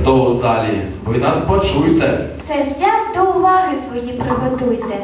хто у залі, ви нас почуйте. Серця до уваги свої приготуйте.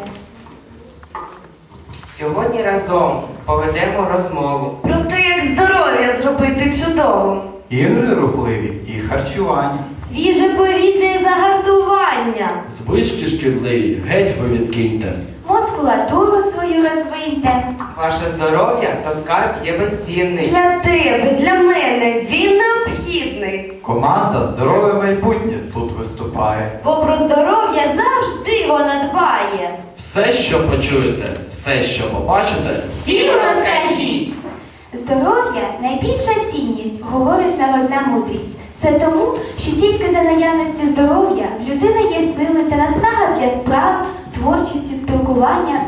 Сьогодні разом поведемо розмову. Про те, як здоров'я зробити чудово. Ігри рухливі і харчування. Свіже повітря і загартування. Звички шкідливі, геть ви відкиньте. Мускулатуру свою розвийте. Ваше здоров'я то скарб є безцінний. Для тебе, для мене він необхідний. Команда Здорове майбутнє тут виступає. Бо про здоров'я завжди вона дбає. Все, що почуєте, все, що побачите, Всім розкажіть! Здоров'я найбільша цінність, говорить народна мудрість. Це тому, що тільки за наявності здоров'я в людини є сили та наснага для справ, творчості, спілкування.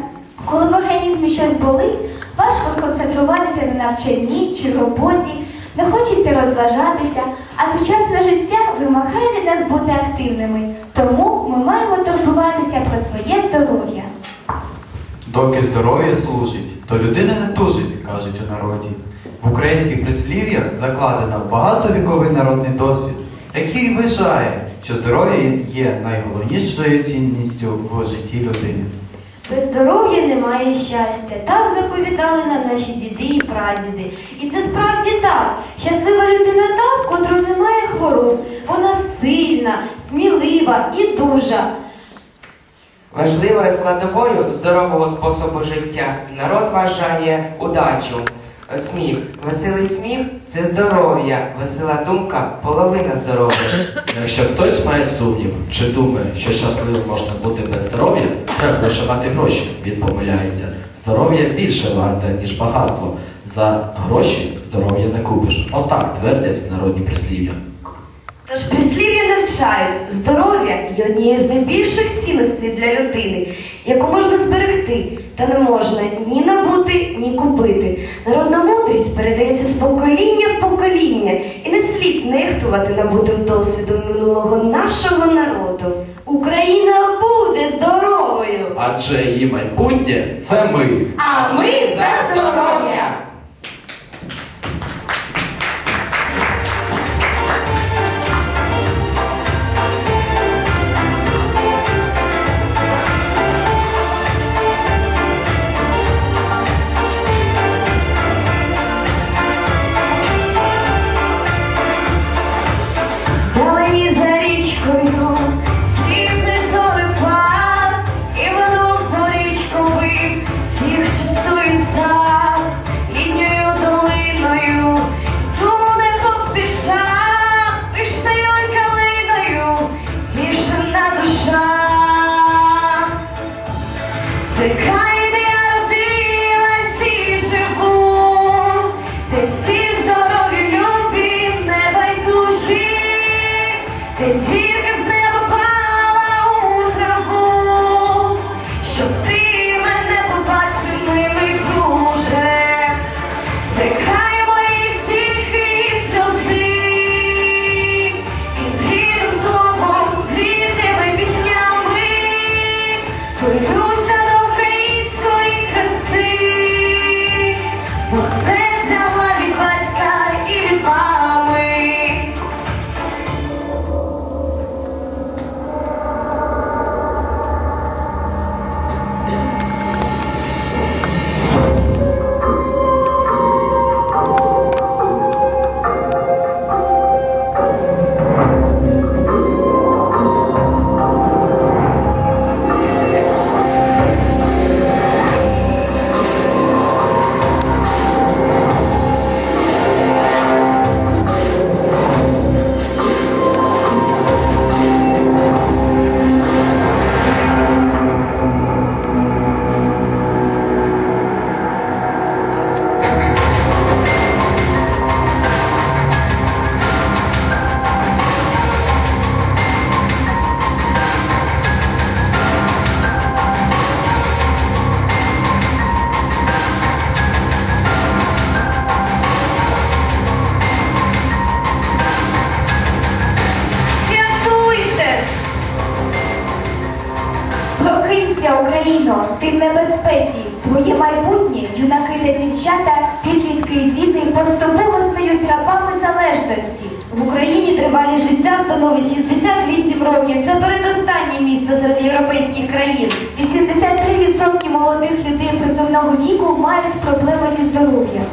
Коли в організмі щось болить, важко сконцентруватися на навчанні чи роботі, не хочеться розважатися, а сучасне життя вимагає від нас бути активними. Тому ми маємо турбуватися про своє здоров'я. Доки здоров'я служить, то людина не тужить, кажуть у народі. В українських прислів'ях закладено багатовіковий народний досвід, який вважає, що здоров'я є найголовнішою цінністю в житті людини. Без здоров'я немає щастя. Так заповідали нам наші діди і прадіди. І це справді так. Щаслива людина та, в котрої немає хвороб. Вона сильна, смілива і дужа. Важливою складовою здорового способу життя народ вважає удачу. Сміх. Веселий сміх це здоров'я, весела думка половина здоров'я. Якщо хтось має сумнів чи думає, що щасливим можна бути без здоров'я, треба лише мати гроші, він помиляється. Здоров'я більше варте, ніж багатство. За гроші здоров'я не купиш. Отак твердять народні прислів'я. Тож прислів'я навчають, здоров'я є однією з найбільших цінностей для людини, яку можна зберегти, та не можна ні набути, ні купити. Народна мудрість передається з покоління в покоління, і не слід нехтувати набутим досвідом минулого нашого народу. Україна буде здоровою! Адже її майбутнє це ми. А ми за здоров'я! Це край, ти в небезпеці. Твоє майбутнє, юнаки та дівчата, підлітки і діти поступово стають рабами залежності. В Україні тривалість життя становить 68 років. Це передостаннє місце серед європейських країн. 83% молодих людей призовного віку мають проблеми зі здоров'ям.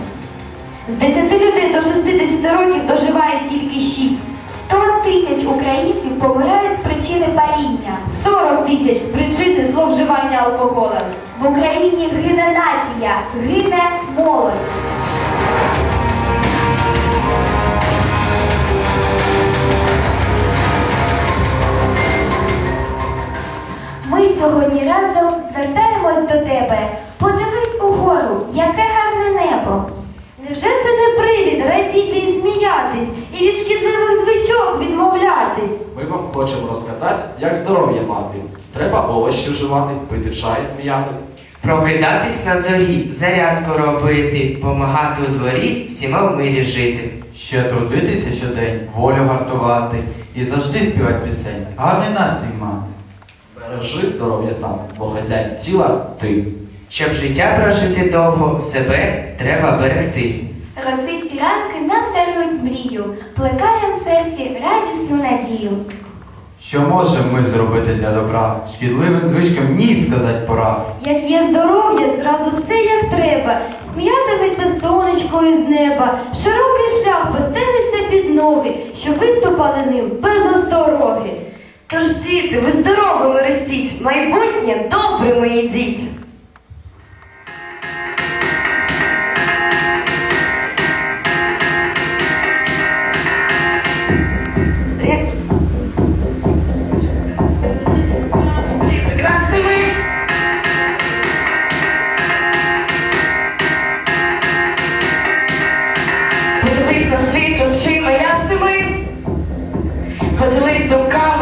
З 10 людей до 60 років доживає тільки 6. 100 тисяч українців помирають з причини паління. 40 тисяч причини зловживання алкоголем. В Україні гине нація, гине молодь. Ми сьогодні разом звертаємось до тебе. Подивись угору, яке гарне небо. Невже це не привід радіти і сміятись, і від шкідливих звичок відмовлятись? Ми вам хочемо розказати, як здоров'я мати. Треба овочі вживати, пити чай, сміяти. Прокидатись на зорі, зарядку робити, помагати у дворі, всіма в мирі жити. Ще трудитися щодень, волю гартувати і завжди співати пісень, гарний настрій мати. Бережи здоров'я сам, бо хазяїн тіла ти. Щоб життя прожити довго, себе треба берегти. Росисті ранки нам дарують мрію, плекаєм в серці радісну надію. Що можемо ми зробити для добра? Шкідливим звичкам ні сказати пора. Як є здоров'я, зразу все як треба. Сміятиметься сонечко із неба, широкий шлях постелиться під ноги, що виступали ним без остороги. Тож, діти, ви здоровими ростіть, майбутнє добрими йдіть. очима ясними, поділись думками.